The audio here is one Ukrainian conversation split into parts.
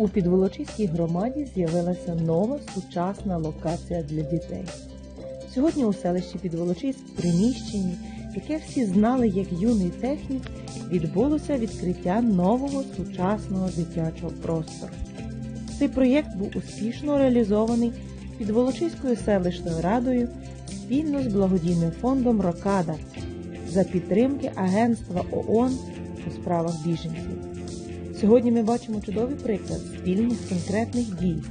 У Підволочиській громаді з'явилася нова сучасна локація для дітей. Сьогодні у селищі Підволочиськ приміщенні, яке всі знали як юний технік, відбулося відкриття нового сучасного дитячого простору. Цей проєкт був успішно реалізований Підволочиською селищною радою спільно з благодійним фондом Рокада за підтримки Агентства ООН у справах біженців. Сьогодні ми бачимо чудовий приклад спільних конкретних дій,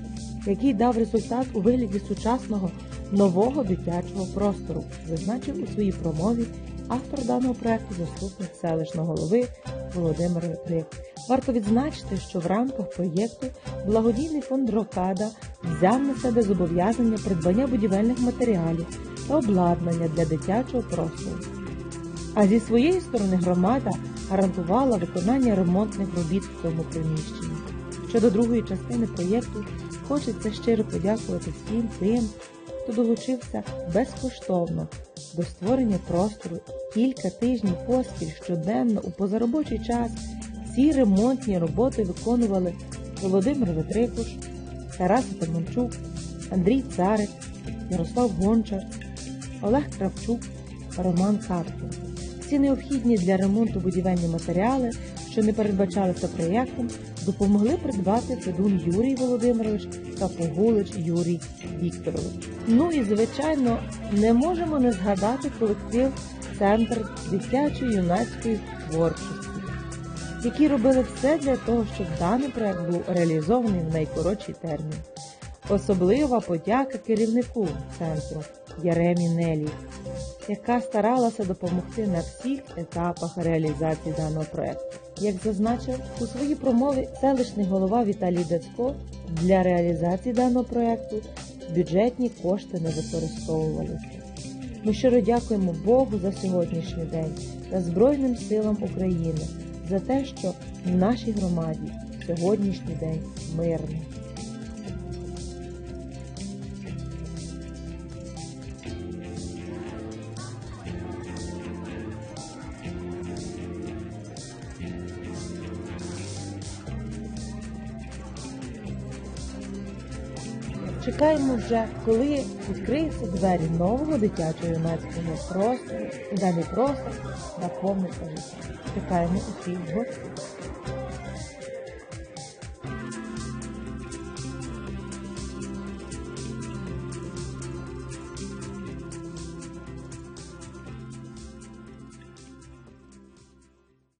який дав результат у вигляді сучасного нового дитячого простору, зазначив у своїй промові автор даного проекту заступник селищного голови Володимир Ветрик. Варто відзначити, що в рамках проєкту благодійний фонд Рокада взяв на себе зобов'язання придбання будівельних матеріалів та обладнання для дитячого простору. А зі своєї сторони громада гарантувала виконання ремонтних робіт в цьому приміщенні. Щодо другої частини проєкту, хочеться щиро подякувати всім тим, хто долучився безкоштовно до створення простору кілька тижнів поспіль щоденно у позаробочий час. Ці ремонтні роботи виконували Володимир Ветрикуш, Тарас Таманчук, Андрій Царик, Ярослав Гончар, Олег Кравчук, Роман Карпін. Ці необхідні для ремонту будівельні матеріали, що не передбачалися проєктом, допомогли придбати Федун Юрій Володимирович та Погулич Юрій Вікторович. Ну і звичайно, не можемо не згадати колектив Центр дитячої юнацької творчості, які робили все для того, щоб даний проект був реалізований в найкоротший термін. Особлива подяка керівнику центру Яремі Нелі, яка старалася допомогти на всіх етапах реалізації даного проекту. Як зазначив у своїй промові селищний голова Віталій Дацько, для реалізації даного проекту бюджетні кошти не використовувалися. Ми щиро дякуємо Богу за сьогоднішній день та Збройним силам України за те, що в нашій громаді сьогоднішній день мирний. Чекаємо вже, коли відкриються двері нового дитячого юнацького простору, і даний просто наповниться життя. Чекаємо усіх гостей.